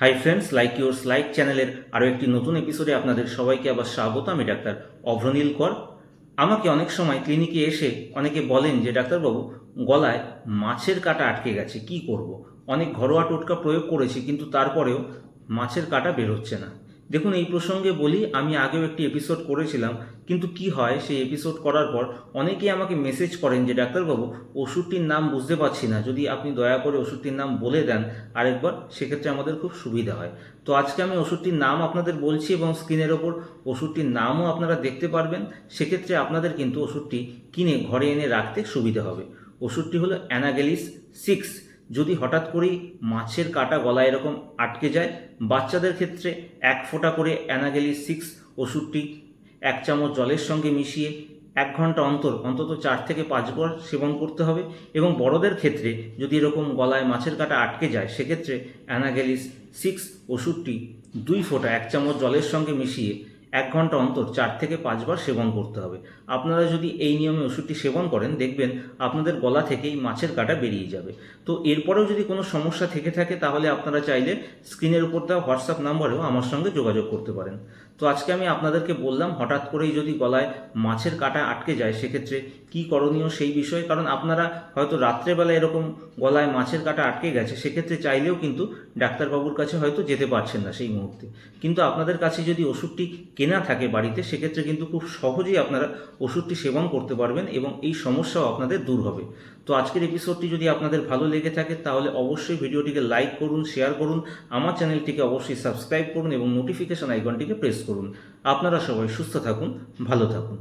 Hi friends like your like চ্যানেলের আরও একটি নতুন এপিসোডে আপনাদের সবাইকে আবার স্বাগত। আমি ডাক্তার অভ্রনীল কর। আমাকে অনেক সময় ক্লিনিকে এসে অনেকে বলেন যে, ডাক্তারবাবু, গলায় মাছের কাটা আটকে গেছে, কি করব। অনেক ঘরোয়া টোটকা প্রয়োগ করেছি, কিন্তু তারপরেও মাছের কাটা বেরোচ্ছে না। দেখুন, এই প্রসঙ্গে বলি, আমি আগেও একটি এপিসোড করেছিলাম, কিন্তু কি হয়, সেই এপিসোড করার পর অনেকেই আমাকে মেসেজ করেন যে, ডাক্তারবাবু, ওষুধটির নাম বুঝতে পারছি না। যদি আপনি দয়া করে ওষুধটির নাম বলে দেন আরেকবার, সেক্ষেত্রে আমাদের খুব সুবিধা হয়। তো আজকে আমি ওষুধটির নাম আপনাদের বলছি এবং স্ক্রিনের ওপর ওষুধটির নামও আপনারা দেখতে পারবেন। সেক্ষেত্রে আপনাদের কিন্তু ওষুধটি কিনে ঘরে এনে রাখতে সুবিধা হবে। ওষুধটি হলো অ্যানাগেলিস সিক্স। যদি হঠাৎ করেই মাছের কাটা গলায় এরকম আটকে যায়, বাচ্চাদের ক্ষেত্রে এক ফোঁটা করে অ্যানাগেলিস সিক্স ওষুধটি এক চামচ জলের সঙ্গে মিশিয়ে এক ঘণ্টা অন্তর, অন্তত চার থেকে পাঁচবার সেবন করতে হবে এবং বড়দের ক্ষেত্রে যদি এরকম গলায় মাছের কাটা আটকে যায়, সেক্ষেত্রে অ্যানাগেলিস সিক্স ওষুধটি দুই ফোঁটা এক চামচ জলের সঙ্গে মিশিয়ে এক ঘণ্টা অন্তর, চার থেকে পাঁচবার সেবন করতে হবে। আপনারা যদি এই নিয়মে ওষুধটি সেবন করেন, দেখবেন আপনাদের গলা থেকেই মাছের কাটা বেরিয়ে যাবে। তো এরপরেও যদি কোনো সমস্যা থেকে থাকে, তাহলে আপনারা চাইলে স্ক্রিনের উপর দেওয়া হোয়াটসঅ্যাপ নাম্বারেও আমার সঙ্গে যোগাযোগ করতে পারেন। তো আজকে আমি আপনাদেরকে বললাম, হঠাৎ করেই যদি গলায় মাছের কাটা আটকে যায়, সেক্ষেত্রে কি করণীয় সেই বিষয়ে? কারণ আপনারা হয়তো রাত্রেবেলা এরকম গলায় মাছের কাটা আটকে গেছে, সেক্ষেত্রে চাইলেও কিন্তু ডাক্তারবাবুর কাছে হয়তো যেতে পারছেন না সেই মুহূর্তে। কিন্তু আপনাদের কাছে যদি ওষুধটি কেনা থাকে বাড়িতে, সেক্ষেত্রে কিন্তু খুব সহজেই আপনারা ওষুধটি সেবন করতে পারবেন এবং এই সমস্যাও আপনাদের দূর হবে। তো আজকের এপিসোডটি যদি আপনাদের ভালো লেগে থাকে, তাহলে অবশ্যই ভিডিওটিকে লাইক করুন শেয়ার করুন, আমার চ্যানেলটিকে অবশ্যই সাবস্ক্রাইব করুন এবং নোটিফিকেশান আইকনটিকে প্রেস করুন। আপনারা সবাই সুস্থ থাকুন, ভালো থাকুন।